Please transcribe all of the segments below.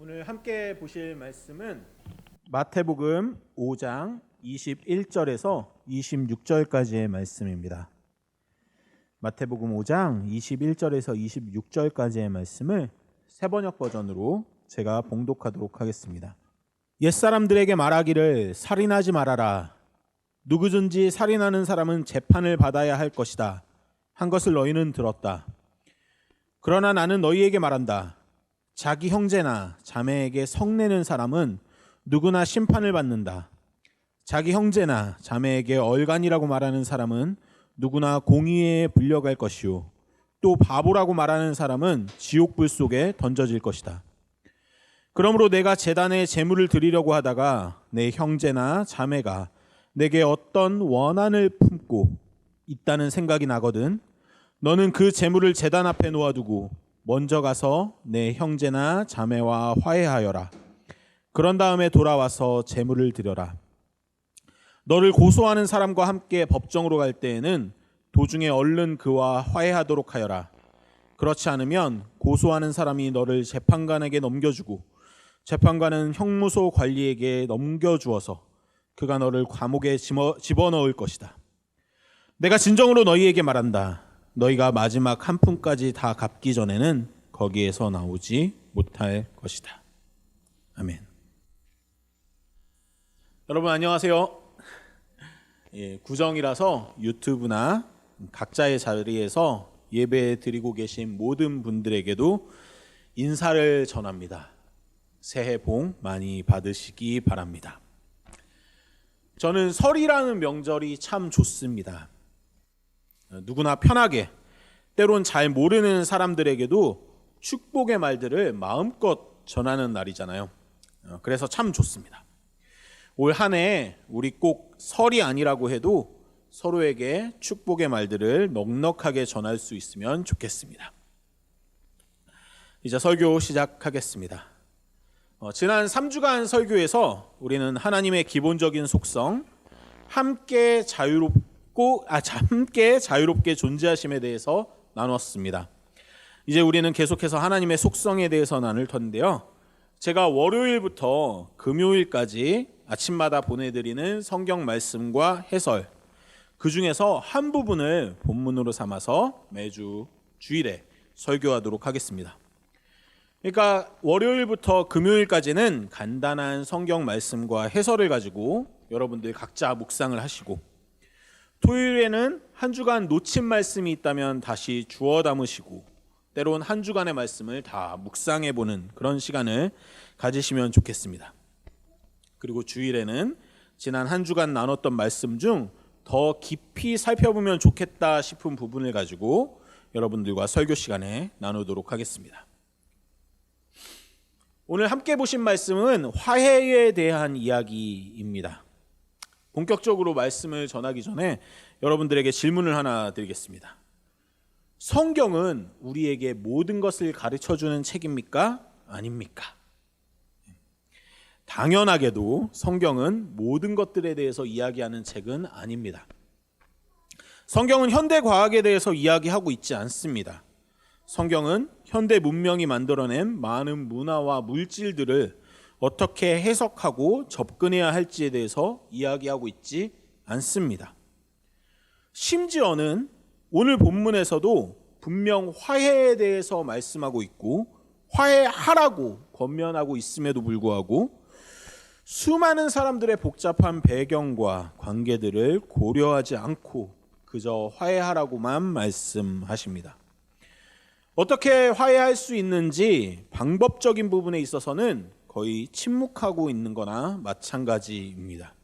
오늘 함께 보실 말씀은 마태복음 5장 21절에서 26절까지의 말씀입니다. 마태복음 5장 21절에서 26절까지의 말씀을 세번역 버전으로 제가 봉독하도록 하겠습니다. 옛사람들에게 말하기를 살인하지 말아라. 누구든지 살인하는 사람은 재판을 받아야 할 것이다. 한 것을 너희는 들었다. 그러나 나는 너희에게 말한다. 자기 형제나 자매에게 성내는 사람은 누구나 심판을 받는다. 자기 형제나 자매에게 얼간이라고 말하는 사람은 누구나 공의에 불려갈 것이요. 또 바보라고 말하는 사람은 지옥불 속에 던져질 것이다. 그러므로 내가 재단에 제물을 드리려고 하다가 내 형제나 자매가 내게 어떤 원한을 품고 있다는 생각이 나거든. 너는 그 제물을 재단 앞에 놓아두고 먼저 가서 내 형제나 자매와 화해하여라. 그런 다음에 돌아와서 제물을 드려라. 너를 고소하는 사람과 함께 법정으로 갈 때에는 도중에 얼른 그와 화해하도록 하여라. 그렇지 않으면 고소하는 사람이 너를 재판관에게 넘겨주고 재판관은 형무소 관리에게 넘겨주어서 그가 너를 감옥에 집어넣을 것이다. 내가 진정으로 너희에게 말한다. 너희가 마지막 한 푼까지 다 갚기 전에는 거기에서 나오지 못할 것이다. 아멘. 여러분 안녕하세요. 예, 구정이라서 유튜브나 각자의 자리에서 예배 드리고 계신 모든 분들에게도 인사를 전합니다. 새해 복 많이 받으시기 바랍니다. 저는 설이라는 명절이 참 좋습니다. 누구나 편하게 때론 잘 모르는 사람들에게도 축복의 말들을 마음껏 전하는 날이잖아요. 어, 그래서 참 좋습니다. 올 한 해 우리 꼭 설이 아니라고 해도 서로에게 축복의 말들을 넉넉하게 전할 수 있으면 좋겠습니다. 이제 설교 시작하겠습니다. 어, 지난 3주간 설교에서 우리는 하나님의 기본적인 속성, 함께 자유롭 고 아 함께 자유롭게 존재하심에 대해서 나눴습니다. 이제 우리는 계속해서 하나님의 속성에 대해서 나눌 텐데요. 제가 월요일부터 금요일까지 아침마다 보내드리는 성경 말씀과 해설 그 중에서 한 부분을 본문으로 삼아서 매주 주일에 설교하도록 하겠습니다. 그러니까 월요일부터 금요일까지는 간단한 성경 말씀과 해설을 가지고 여러분들 각자 묵상을 하시고 토요일에는 한 주간 놓친 말씀이 있다면 다시 주워 담으시고 때론 한 주간의 말씀을 다 묵상해 보는 그런 시간을 가지시면 좋겠습니다. 그리고 주일에는 지난 한 주간 나눴던 말씀 중 더 깊이 살펴보면 좋겠다 싶은 부분을 가지고 여러분들과 설교 시간에 나누도록 하겠습니다. 오늘 함께 보신 말씀은 화해에 대한 이야기입니다. 본격적으로 말씀을 전하기 전에 여러분들에게 질문을 하나 드리겠습니다. 성경은 우리에게 모든 것을 가르쳐 주는 책입니까? 아닙니까? 당연하게도 성경은 모든 것들에 대해서 이야기하는 책은 아닙니다. 성경은 현대 과학에 대해서 이야기하고 있지 않습니다. 성경은 현대 문명이 만들어낸 많은 문화와 물질들을 어떻게 해석하고 접근해야 할지에 대해서 이야기하고 있지 않습니다. 심지어는 오늘 본문에서도 분명 화해에 대해서 말씀하고 있고 화해하라고 권면하고 있음에도 불구하고 수많은 사람들의 복잡한 배경과 관계들을 고려하지 않고 그저 화해하라고만 말씀하십니다. 어떻게 화해할 수 있는지 방법적인 부분에 있어서는 거의 침묵하고 있는 거나 마찬가지입니다.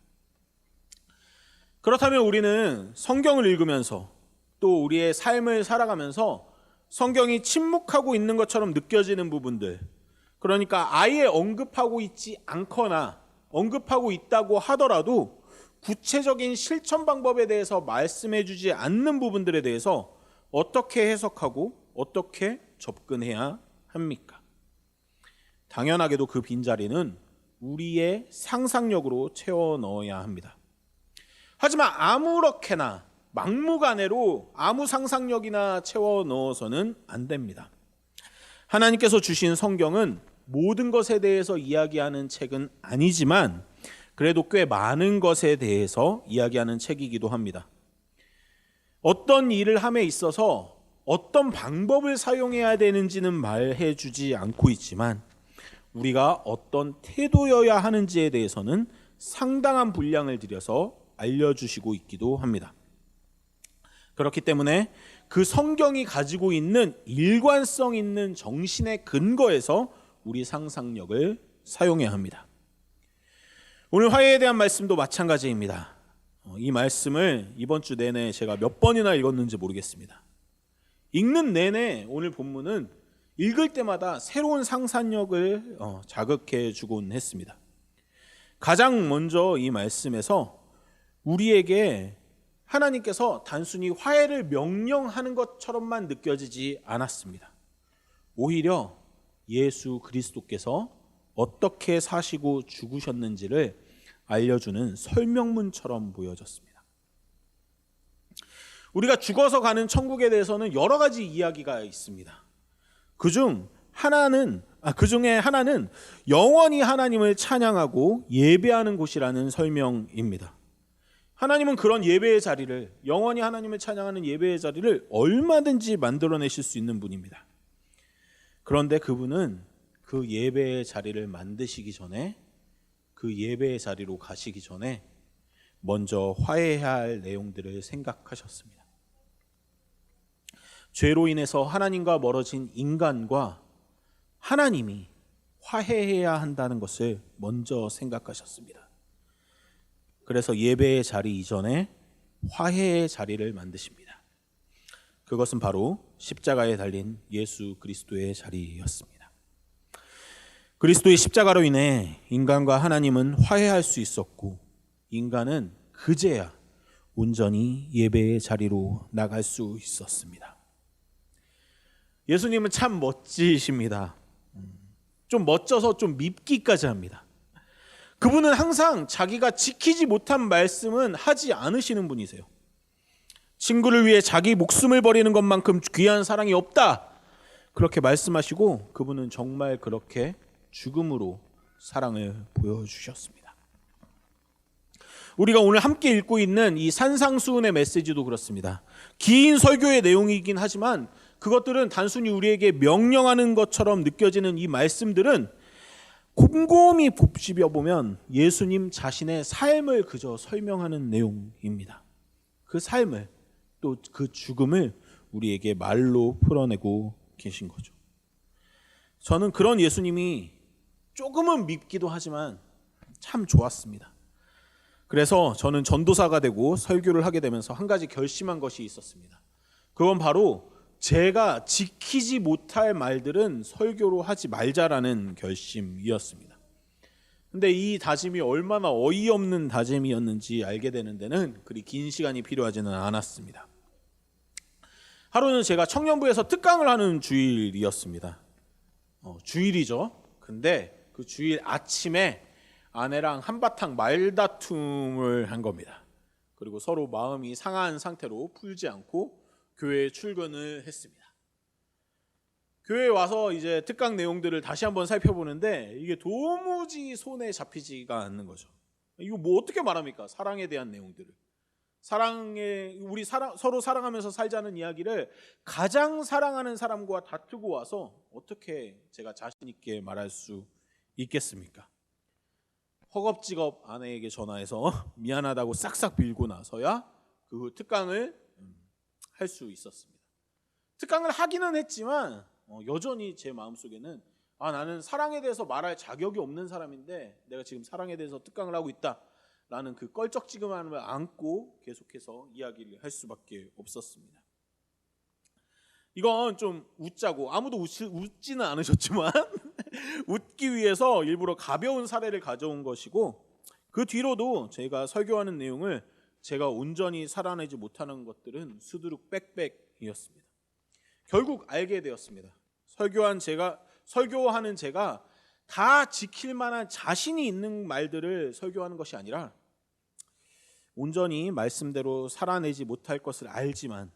그렇다면 우리는 성경을 읽으면서 또 우리의 삶을 살아가면서 성경이 침묵하고 있는 것처럼 느껴지는 부분들, 그러니까 아예 언급하고 있지 않거나 언급하고 있다고 하더라도 구체적인 실천 방법에 대해서 말씀해 주지 않는 부분들에 대해서 어떻게 해석하고 어떻게 접근해야 합니까? 당연하게도 그 빈자리는 우리의 상상력으로 채워 넣어야 합니다. 하지만 아무렇게나 막무가내로 아무 상상력이나 채워 넣어서는 안 됩니다. 하나님께서 주신 성경은 모든 것에 대해서 이야기하는 책은 아니지만 그래도 꽤 많은 것에 대해서 이야기하는 책이기도 합니다. 어떤 일을 함에 있어서 어떤 방법을 사용해야 되는지는 말해 주지 않고 있지만 우리가 어떤 태도여야 하는지에 대해서는 상당한 분량을 들여서 알려주시고 있기도 합니다. 그렇기 때문에 그 성경이 가지고 있는 일관성 있는 정신의 근거에서 우리 상상력을 사용해야 합니다. 오늘 화해에 대한 말씀도 마찬가지입니다. 어, 이 말씀을 이번 주 내내 제가 몇 번이나 읽었는지 모르겠습니다. 읽는 내내 오늘 본문은 읽을 때마다 새로운 상상력을 어, 자극해 주곤 했습니다. 가장 먼저 이 말씀에서 우리에게 하나님께서 단순히 화해를 명령하는 것처럼만 느껴지지 않았습니다. 오히려 예수 그리스도께서 어떻게 사시고 죽으셨는지를 알려주는 설명문처럼 보여졌습니다. 우리가 죽어서 가는 천국에 대해서는 여러 가지 이야기가 있습니다. 그중 하나는 아, 그 중에 하나는 영원히 하나님을 찬양하고 예배하는 곳이라는 설명입니다. 하나님은 그런 예배의 자리를 영원히 하나님을 찬양하는 예배의 자리를 얼마든지 만들어내실 수 있는 분입니다. 그런데 그분은 그 예배의 자리를 만드시기 전에 그 예배의 자리로 가시기 전에 먼저 화해해야 할 내용들을 생각하셨습니다. 죄로 인해서 하나님과 멀어진 인간과 하나님이 화해해야 한다는 것을 먼저 생각하셨습니다. 그래서 예배의 자리 이전에 화해의 자리를 만드십니다. 그것은 바로 십자가에 달린 예수 그리스도의 자리였습니다. 그리스도의 십자가로 인해 인간과 하나님은 화해할 수 있었고 인간은 그제야 온전히 예배의 자리로 나갈 수 있었습니다. 예수님은 참 멋지십니다. 좀 멋져서 좀 밉기까지 합니다. 그분은 항상 자기가 지키지 못한 말씀은 하지 않으시는 분이세요. 친구를 위해 자기 목숨을 버리는 것만큼 귀한 사랑이 없다. 그렇게 말씀하시고 그분은 정말 그렇게 죽음으로 사랑을 보여주셨습니다. 우리가 오늘 함께 읽고 있는 이 산상수훈의 메시지도 그렇습니다. 긴 설교의 내용이긴 하지만 그것들은 단순히 우리에게 명령하는 것처럼 느껴지는 이 말씀들은 곰곰이 곱씹어 보면 예수님 자신의 삶을 그저 설명하는 내용입니다. 그 삶을 또 그 죽음을 우리에게 말로 풀어내고 계신 거죠. 저는 그런 예수님이 조금은 밉기도 하지만 참 좋았습니다. 그래서 저는 전도사가 되고 설교를 하게 되면서 한 가지 결심한 것이 있었습니다. 그건 바로 제가 지키지 못할 말들은 설교로 하지 말자라는 결심이었습니다. 근데 이 다짐이 얼마나 어이없는 다짐이었는지 알게 되는 데는 그리 긴 시간이 필요하지는 않았습니다. 하루는 제가 청년부에서 특강을 하는 주일이었습니다. 어, 주일이죠. 근데 그 주일 아침에 아내랑 한바탕 말다툼을 한 겁니다. 그리고 서로 마음이 상한 상태로 풀지 않고 교회에 출근을 했습니다. 교회에 와서 이제 특강 내용들을 다시 한번 살펴보는데 이게 도무지 손에 잡히지가 않는 거죠. 이거 뭐 어떻게 말합니까? 사랑에 대한 내용들을. 사랑에 우리 사랑, 서로 사랑하면서 살자는 이야기를 가장 사랑하는 사람과 다투고 와서 어떻게 제가 자신 있게 말할 수 있겠습니까? 허겁지겁 아내에게 전화해서 미안하다고 싹싹 빌고 나서야 그 특강을 할 수 있었습니다. 특강을 하기는 했지만 어, 여전히 제 마음속에는 아 나는 사랑에 대해서 말할 자격이 없는 사람인데 내가 지금 사랑에 대해서 특강을 하고 있다 라는 그 껄쩍지근함을 안고 계속해서 이야기를 할 수밖에 없었습니다. 이건 좀 웃자고 아무도 웃지, 웃지는 않으셨지만 웃기 위해서 일부러 가벼운 사례를 가져온 것이고 그 뒤로도 제가 설교하는 내용을 제가 온전히 살아내지 못하는 것들은 수두룩 빽빽이었습니다. 결국 알게 되었습니다. 설교한 제가 설교하는 제가 다 지킬 만한 자신이 있는 말들을 설교하는 것이 아니라 온전히 말씀대로 살아내지 못할 것을 알지만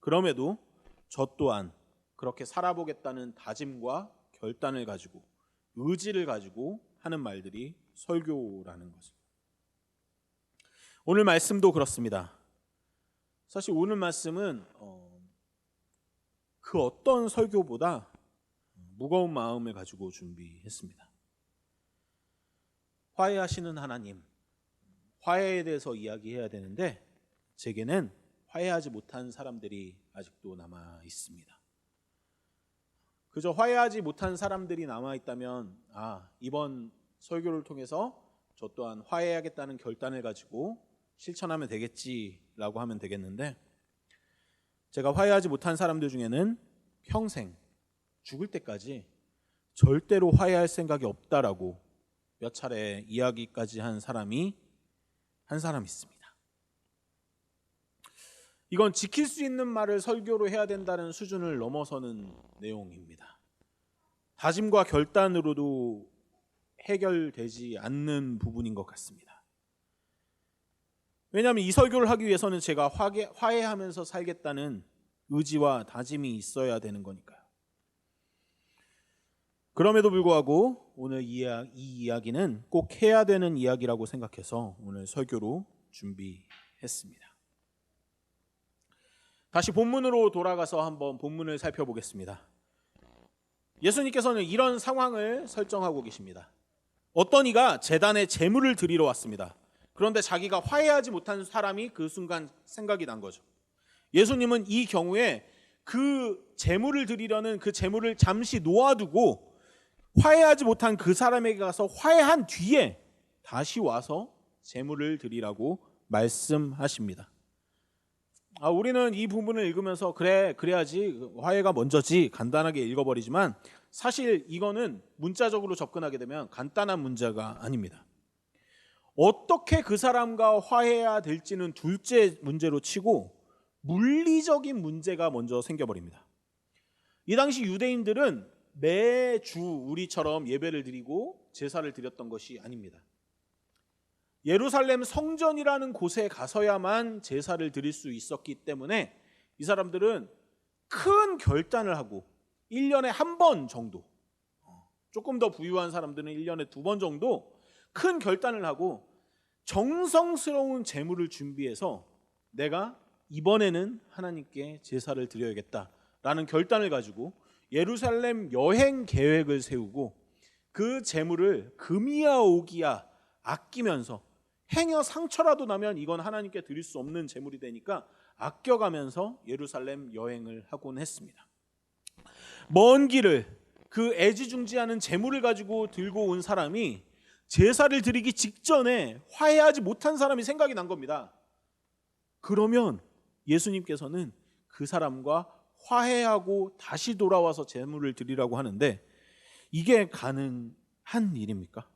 그럼에도 저 또한 그렇게 살아보겠다는 다짐과 결단을 가지고 의지를 가지고 하는 말들이 설교라는 것입니다. 오늘 말씀도 그렇습니다. 사실 오늘 말씀은 어, 그 어떤 설교보다 무거운 마음을 가지고 준비했습니다. 화해하시는 하나님, 화해에 대해서 이야기해야 되는데 제게는 화해하지 못한 사람들이 아직도 남아 있습니다. 그저 화해하지 못한 사람들이 남아 있다면 아 이번 설교를 통해서 저 또한 화해하겠다는 결단을 가지고 실천하면 되겠지라고 하면 되겠는데 제가 화해하지 못한 사람들 중에는 평생 죽을 때까지 절대로 화해할 생각이 없다라고 몇 차례 이야기까지 한 사람이 한 사람 있습니다. 이건 지킬 수 있는 말을 설교로 해야 된다는 수준을 넘어서는 내용입니다. 다짐과 결단으로도 해결되지 않는 부분인 것 같습니다. 왜냐하면 이 설교를 하기 위해서는 제가 화해, 화해하면서 살겠다는 의지와 다짐이 있어야 되는 거니까요. 그럼에도 불구하고 오늘 이, 이 이야기는 꼭 해야 되는 이야기라고 생각해서 오늘 설교로 준비했습니다. 다시 본문으로 돌아가서 한번 본문을 살펴보겠습니다. 예수님께서는 이런 상황을 설정하고 계십니다. 어떤 이가 재단에 재물을 드리러 왔습니다. 그런데 자기가 화해하지 못한 사람이 그 순간 생각이 난 거죠. 예수님은 이 경우에 그 재물을 드리려는 그 재물을 잠시 놓아두고 화해하지 못한 그 사람에게 가서 화해한 뒤에 다시 와서 재물을 드리라고 말씀하십니다. 아, 우리는 이 부분을 읽으면서 그래 그래야지 화해가 먼저지 간단하게 읽어버리지만 사실 이거는 문자적으로 접근하게 되면 간단한 문제가 아닙니다. 어떻게 그 사람과 화해해야 될지는 둘째 문제로 치고 물리적인 문제가 먼저 생겨버립니다. 이 당시 유대인들은 매주 우리처럼 예배를 드리고 제사를 드렸던 것이 아닙니다. 예루살렘 성전이라는 곳에 가서야만 제사를 드릴 수 있었기 때문에 이 사람들은 큰 결단을 하고 1년에 한 번 정도 조금 더 부유한 사람들은 1년에 두 번 정도 큰 결단을 하고 정성스러운 제물을 준비해서 내가 이번에는 하나님께 제사를 드려야겠다라는 결단을 가지고 예루살렘 여행 계획을 세우고 그 재물을 금이야 오기야 아끼면서 행여 상처라도 나면 이건 하나님께 드릴 수 없는 재물이 되니까 아껴가면서 예루살렘 여행을 하곤 했습니다. 먼 길을 그 애지중지하는 재물을 가지고 들고 온 사람이 제사를 드리기 직전에 화해하지 못한 사람이 생각이 난 겁니다. 그러면 예수님께서는 그 사람과 화해하고 다시 돌아와서 제물을 드리라고 하는데 이게 가능한 일입니까?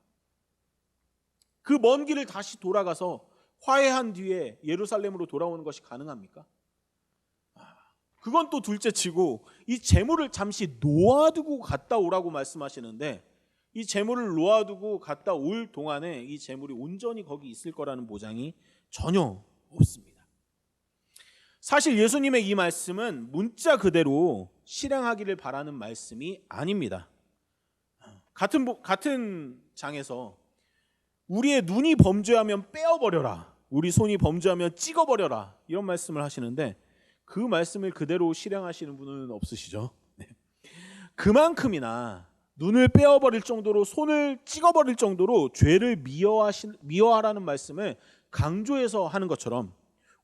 그 먼 길을 다시 돌아가서 화해한 뒤에 예루살렘으로 돌아오는 것이 가능합니까? 아, 그건 또 둘째치고 이 재물을 잠시 놓아두고 갔다 오라고 말씀하시는데 이 재물을 놓아두고 갔다 올 동안에 이 재물이 온전히 거기 있을 거라는 보장이 전혀 없습니다. 사실 예수님의 이 말씀은 문자 그대로 실행하기를 바라는 말씀이 아닙니다. 같은 같은 장에서 우리의 눈이 범죄하면 빼어 버려라. 우리 손이 범죄하면 찍어 버려라. 이런 말씀을 하시는데 그 말씀을 그대로 실행하시는 분은 없으시죠? 네. 그만큼이나 눈을 빼어버릴 정도로 손을 찍어버릴 정도로 죄를 미워하시, 미워하라는 말씀을 강조해서 하는 것처럼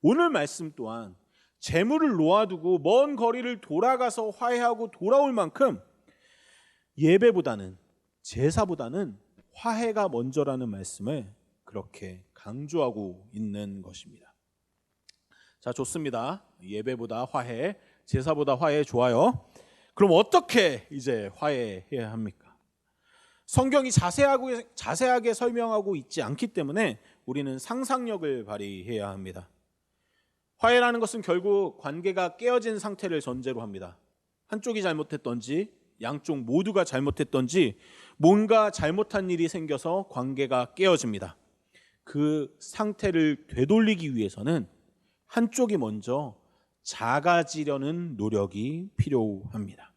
오늘 말씀 또한 재물을 놓아두고 먼 거리를 돌아가서 화해하고 돌아올 만큼 예배보다는 제사보다는 화해가 먼저라는 말씀을 그렇게 강조하고 있는 것입니다. 자, 좋습니다. 예배보다 화해, 제사보다 화해 좋아요. 그럼 어떻게 이제 화해해야 합니까? 성경이 자세하고 자세하게 설명하고 있지 않기 때문에 우리는 상상력을 발휘해야 합니다. 화해라는 것은 결국 관계가 깨어진 상태를 전제로 합니다. 한쪽이 잘못했던지 양쪽 모두가 잘못했던지 뭔가 잘못한 일이 생겨서 관계가 깨어집니다. 그 상태를 되돌리기 위해서는 한쪽이 먼저 작아지려는 노력이 필요합니다.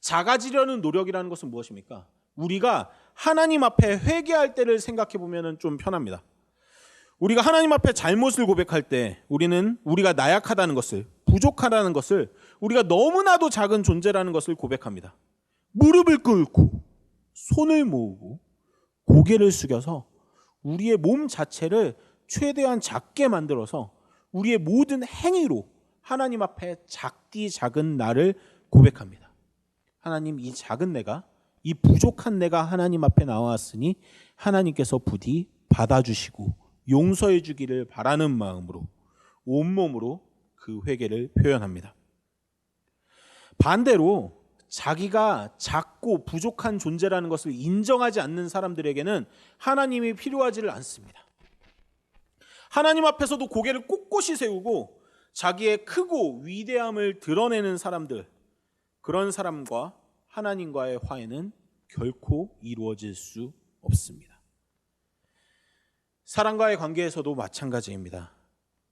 작아지려는 노력이라는 것은 무엇입니까? 우리가 하나님 앞에 회개할 때를 생각해 보면은 좀 편합니다. 우리가 하나님 앞에 잘못을 고백할 때 우리는 우리가 나약하다는 것을 부족하다는 것을 우리가 너무나도 작은 존재라는 것을 고백합니다. 무릎을 꿇고 손을 모으고 고개를 숙여서 우리의 몸 자체를 최대한 작게 만들어서 우리의 모든 행위로 하나님 앞에 작디 작은 나를 고백합니다. 하나님 이 작은 내가 이 부족한 내가 하나님 앞에 나왔으니 하나님께서 부디 받아주시고 용서해 주기를 바라는 마음으로 온몸으로 그 회개를 표현합니다. 반대로 자기가 작고 부족한 존재라는 것을 인정하지 않는 사람들에게는 하나님이 필요하지를 않습니다. 하나님 앞에서도 고개를 꼿꼿이 세우고 자기의 크고 위대함을 드러내는 사람들 그런 사람과 하나님과의 화해는 결코 이루어질 수 없습니다. 사람과의 관계에서도 마찬가지입니다.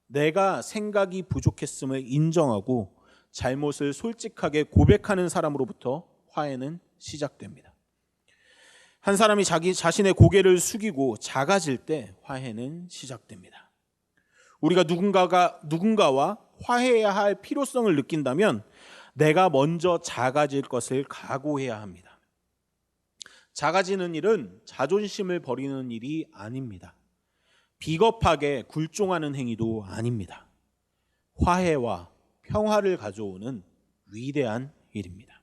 내가 생각이 부족했음을 인정하고 잘못을 솔직하게 고백하는 사람으로부터 화해는 시작됩니다. 한 사람이 자기 자신의 고개를 숙이고 작아질 때 화해는 시작됩니다. 우리가 누군가가 누군가와 화해해야 할 필요성을 느낀다면 내가 먼저 작아질 것을 각오해야 합니다. 작아지는 일은 자존심을 버리는 일이 아닙니다. 비겁하게 굴종하는 행위도 아닙니다. 화해와 평화를 가져오는 위대한 일입니다.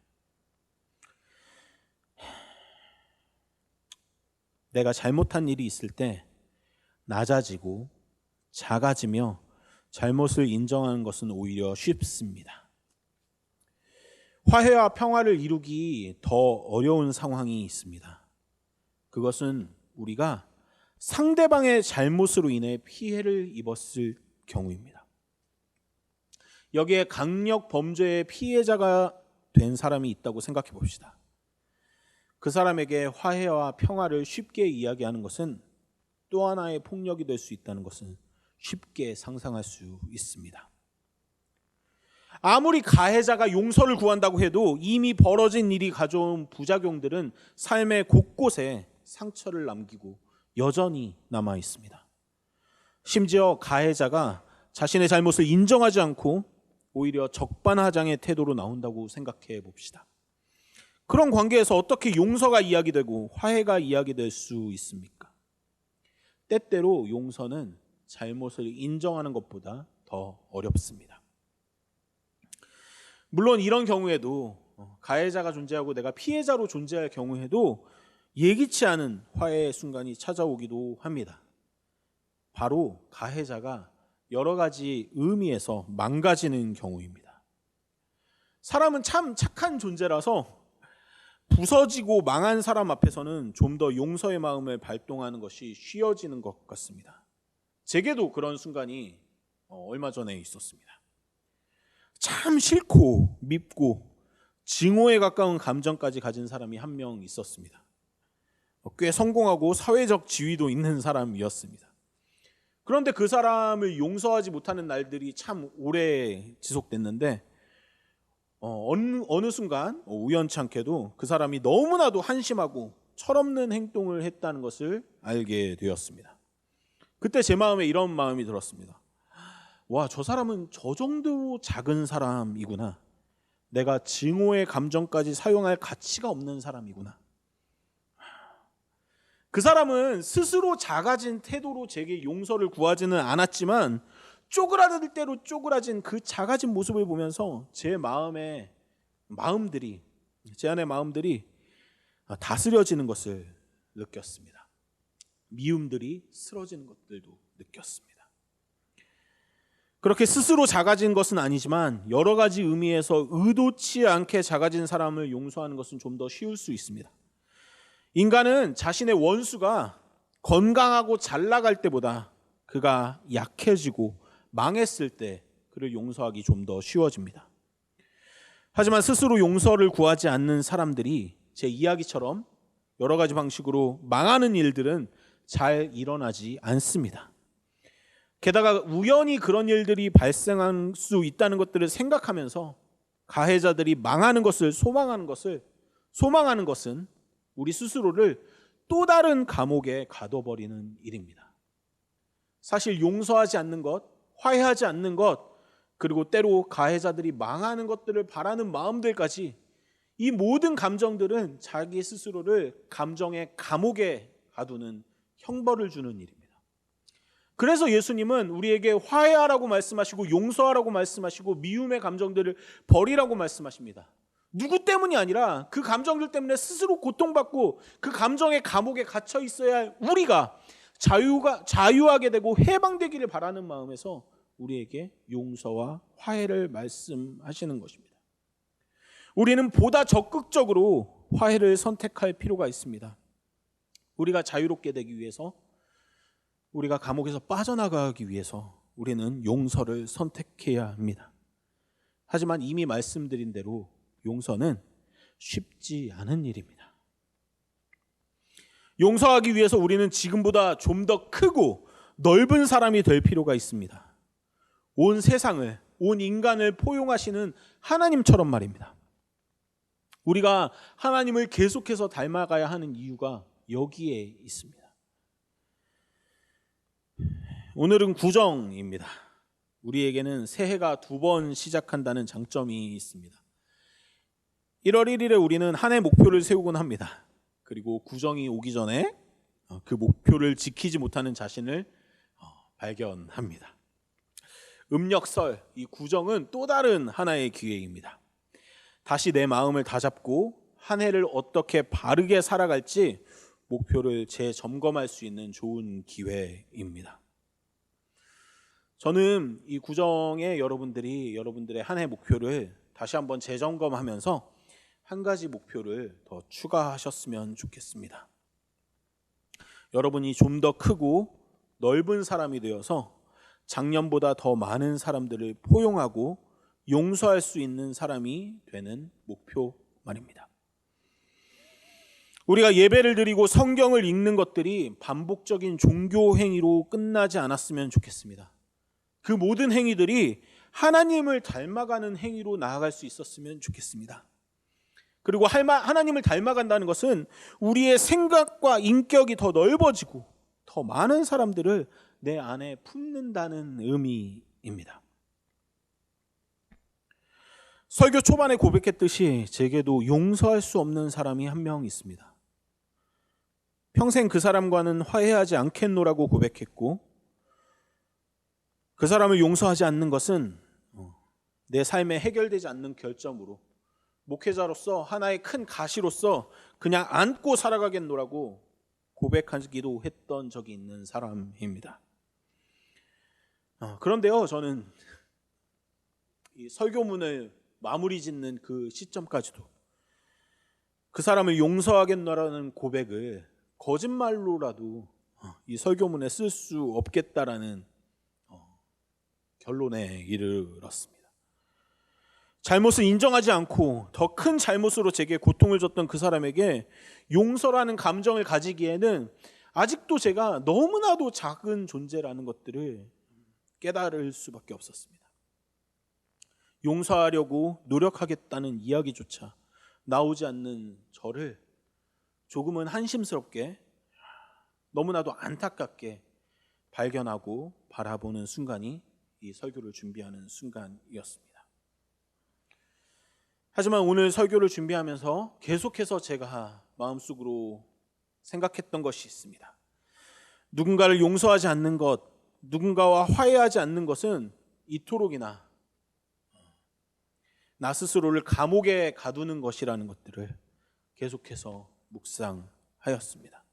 내가 잘못한 일이 있을 때 낮아지고 작아지며 잘못을 인정하는 것은 오히려 쉽습니다. 화해와 평화를 이루기 더 어려운 상황이 있습니다. 그것은 우리가 상대방의 잘못으로 인해 피해를 입었을 경우입니다. 여기에 강력 범죄의 피해자가 된 사람이 있다고 생각해 봅시다. 그 사람에게 화해와 평화를 쉽게 이야기하는 것은 또 하나의 폭력이 될 수 있다는 것은 쉽게 상상할 수 있습니다. 아무리 가해자가 용서를 구한다고 해도 이미 벌어진 일이 가져온 부작용들은 삶의 곳곳에 상처를 남기고 여전히 남아 있습니다. 심지어 가해자가 자신의 잘못을 인정하지 않고 오히려 적반하장의 태도로 나온다고 생각해 봅시다. 그런 관계에서 어떻게 용서가 이야기되고 화해가 이야기될 수 있습니까? 때때로 용서는 잘못을 인정하는 것보다 더 어렵습니다. 물론 이런 경우에도 어, 가해자가 존재하고 내가 피해자로 존재할 경우에도 예기치 않은 화해의 순간이 찾아오기도 합니다. 바로 가해자가 여러 가지 의미에서 망가지는 경우입니다. 사람은 참 착한 존재라서 부서지고 망한 사람 앞에서는 좀 더 용서의 마음을 발동하는 것이 쉬워지는 것 같습니다. 제게도 그런 순간이 어, 얼마 전에 있었습니다. 참 싫고 밉고 증오에 가까운 감정까지 가진 사람이 한 명 있었습니다. 어, 꽤 성공하고 사회적 지위도 있는 사람이었습니다. 그런데 그 사람을 용서하지 못하는 날들이 참 오래 지속됐는데 어, 어느, 어느 순간 우연치 않게도 그 사람이 너무나도 한심하고 철없는 행동을 했다는 것을 알게 되었습니다. 그때 제 마음에 이런 마음이 들었습니다. 와, 저 사람은 저 정도로 작은 사람이구나. 내가 증오의 감정까지 사용할 가치가 없는 사람이구나. 그 사람은 스스로 작아진 태도로 제게 용서를 구하지는 않았지만 쪼그라들 대로 쪼그라진 그 작아진 모습을 보면서 제 마음의 마음들이 제 안의 마음들이 다스려지는 것을 느꼈습니다. 미움들이 쓰러지는 것들도 느꼈습니다. 그렇게 스스로 작아진 것은 아니지만 여러 가지 의미에서 의도치 않게 작아진 사람을 용서하는 것은 좀 더 쉬울 수 있습니다. 인간은 자신의 원수가 건강하고 잘 나갈 때보다 그가 약해지고 망했을 때 그를 용서하기 좀 더 쉬워집니다. 하지만 스스로 용서를 구하지 않는 사람들이 제 이야기처럼 여러 가지 방식으로 망하는 일들은 잘 일어나지 않습니다. 게다가 우연히 그런 일들이 발생할 수 있다는 것들을 생각하면서 가해자들이 망하는 것을 소망하는 것을 소망하는 것은 우리 스스로를 또 다른 감옥에 가둬버리는 일입니다. 사실 용서하지 않는 것, 화해하지 않는 것, 그리고 때로 가해자들이 망하는 것들을 바라는 마음들까지 이 모든 감정들은 자기 스스로를 감정의 감옥에 가두는 형벌을 주는 일입니다. 그래서 예수님은 우리에게 화해하라고 말씀하시고 용서하라고 말씀하시고 미움의 감정들을 버리라고 말씀하십니다. 누구 때문이 아니라 그 감정들 때문에 스스로 고통받고 그 감정의 감옥에 갇혀 있어야 할 우리가 자유가 자유하게 되고 해방되기를 바라는 마음에서 우리에게 용서와 화해를 말씀하시는 것입니다. 우리는 보다 적극적으로 화해를 선택할 필요가 있습니다. 우리가 자유롭게 되기 위해서 우리가 감옥에서 빠져나가기 위해서 우리는 용서를 선택해야 합니다. 하지만 이미 말씀드린 대로 용서는 쉽지 않은 일입니다. 용서하기 위해서 우리는 지금보다 좀 더 크고 넓은 사람이 될 필요가 있습니다. 온 세상을, 온 인간을 포용하시는 하나님처럼 말입니다. 우리가 하나님을 계속해서 닮아가야 하는 이유가 여기에 있습니다. 오늘은 구정입니다. 우리에게는 새해가 두 번 시작한다는 장점이 있습니다. 1월 1일에 우리는 한 해 목표를 세우곤 합니다. 그리고 구정이 오기 전에 어, 그 목표를 지키지 못하는 자신을 어, 발견합니다. 음력설, 이 구정은 또 다른 하나의 기회입니다. 다시 내 마음을 다잡고 한 해를 어떻게 바르게 살아갈지 목표를 재점검할 수 있는 좋은 기회입니다. 저는 이 구정에 여러분들이 여러분들의 한 해 목표를 다시 한번 재점검하면서 한 가지 목표를 더 추가하셨으면 좋겠습니다. 여러분이 좀 더 크고 넓은 사람이 되어서 작년보다 더 많은 사람들을 포용하고 용서할 수 있는 사람이 되는 목표 말입니다. 우리가 예배를 드리고 성경을 읽는 것들이 반복적인 종교 행위로 끝나지 않았으면 좋겠습니다. 그 모든 행위들이 하나님을 닮아가는 행위로 나아갈 수 있었으면 좋겠습니다. 그리고 하나님을 닮아간다는 것은 우리의 생각과 인격이 더 넓어지고 더 많은 사람들을 내 안에 품는다는 의미입니다. 설교 초반에 고백했듯이 제게도 용서할 수 없는 사람이 한 명 있습니다. 평생 그 사람과는 화해하지 않겠노라고 고백했고 그 사람을 용서하지 않는 것은 어, 내 삶에 해결되지 않는 결점으로 목회자로서 하나의 큰 가시로서 그냥 안고 살아가겠노라고 고백하기도 했던 적이 있는 사람입니다. 어, 그런데요, 저는 이 설교문을 마무리 짓는 그 시점까지도 그 사람을 용서하겠노라는 고백을 거짓말로라도 어, 이 설교문에 쓸 수 없겠다라는 어, 결론에 이르렀습니다. 잘못을 인정하지 않고 더 큰 잘못으로 제게 고통을 줬던 그 사람에게 용서라는 감정을 가지기에는 아직도 제가 너무나도 작은 존재라는 것들을 깨달을 수밖에 없었습니다. 용서하려고 노력하겠다는 이야기조차 나오지 않는 저를 조금은 한심스럽게 너무나도 안타깝게 발견하고 바라보는 순간이 이 설교를 준비하는 순간이었습니다. 하지만 오늘 설교를 준비하면서 계속해서 제가 마음속으로 생각했던 것이 있습니다. 누군가를 용서하지 않는 것, 누군가와 화해하지 않는 것은 이토록이나 나 스스로를 감옥에 가두는 것이라는 것들을 계속해서 묵상하였습니다.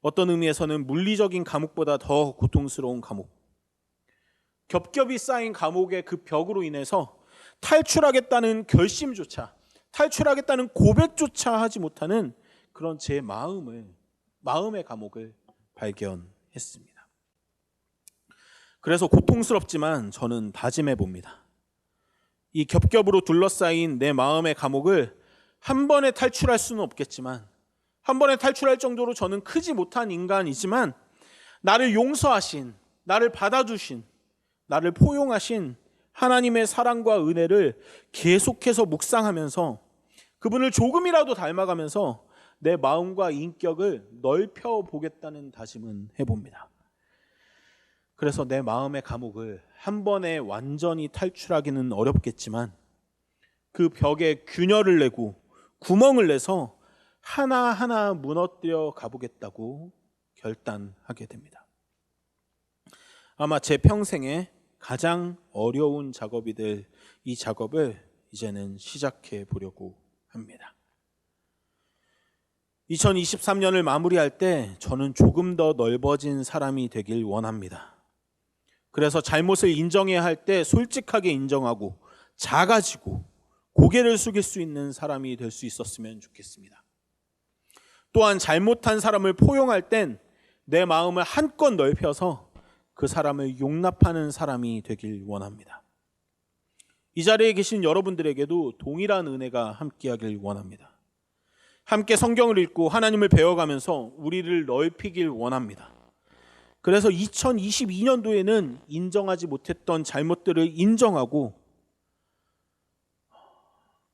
어떤 의미에서는 물리적인 감옥보다 더 고통스러운 감옥, 겹겹이 쌓인 감옥의 그 벽으로 인해서 탈출하겠다는 결심조차 탈출하겠다는 고백조차 하지 못하는 그런 제 마음을 마음의 감옥을 발견했습니다. 그래서 고통스럽지만 저는 다짐해 봅니다. 이 겹겹으로 둘러싸인 내 마음의 감옥을 한 번에 탈출할 수는 없겠지만 한 번에 탈출할 정도로 저는 크지 못한 인간이지만 나를 용서하신 나를 받아주신 나를 포용하신 하나님의 사랑과 은혜를 계속해서 묵상하면서 그분을 조금이라도 닮아가면서 내 마음과 인격을 넓혀 보겠다는 다짐은 해봅니다. 그래서 내 마음의 감옥을 한 번에 완전히 탈출하기는 어렵겠지만 그 벽에 균열을 내고 구멍을 내서 하나하나 무너뜨려 가보겠다고 결단하게 됩니다. 아마 제 평생에 가장 어려운 작업이 될 이 작업을 이제는 시작해 보려고 합니다. 2023년을 마무리할 때 저는 조금 더 넓어진 사람이 되길 원합니다. 그래서 잘못을 인정해야 할 때 솔직하게 인정하고 작아지고 고개를 숙일 수 있는 사람이 될 수 있었으면 좋겠습니다. 또한 잘못한 사람을 포용할 땐 내 마음을 한껏 넓혀서 그 사람을 용납하는 사람이 되길 원합니다. 이 자리에 계신 여러분들에게도 동일한 은혜가 함께하길 원합니다. 함께 성경을 읽고 하나님을 배워가면서 우리를 넓히길 원합니다. 그래서 2022년도에는 인정하지 못했던 잘못들을 인정하고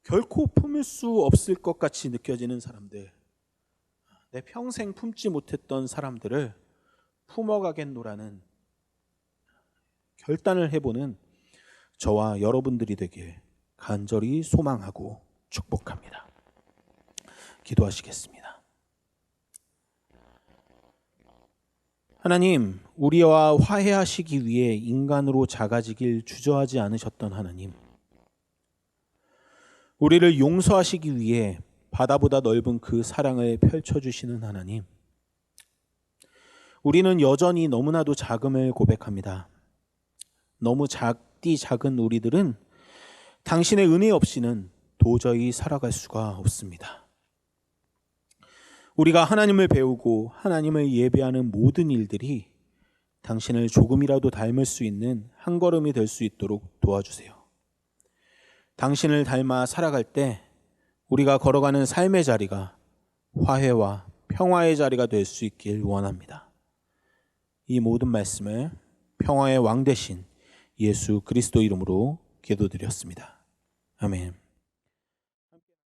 결코 품을 수 없을 것 같이 느껴지는 사람들, 내 평생 품지 못했던 사람들을 품어가겠노라는 결단을 해보는 저와 여러분들이 되길 간절히 소망하고 축복합니다. 기도하시겠습니다. 하나님, 우리와 화해하시기 위해 인간으로 작아지길 주저하지 않으셨던 하나님. 우리를 용서하시기 위해 바다보다 넓은 그 사랑을 펼쳐주시는 하나님. 우리는 여전히 너무나도 작음을 고백합니다. 너무 작디 작은 우리들은 당신의 은혜 없이는 도저히 살아갈 수가 없습니다. 우리가 하나님을 배우고 하나님을 예배하는 모든 일들이 당신을 조금이라도 닮을 수 있는 한 걸음이 될 수 있도록 도와주세요. 당신을 닮아 살아갈 때 우리가 걸어가는 삶의 자리가 화해와 평화의 자리가 될 수 있길 원합니다. 이 모든 말씀을 평화의 왕 대신 예수 그리스도 이름으로 기도드렸습니다. 아멘.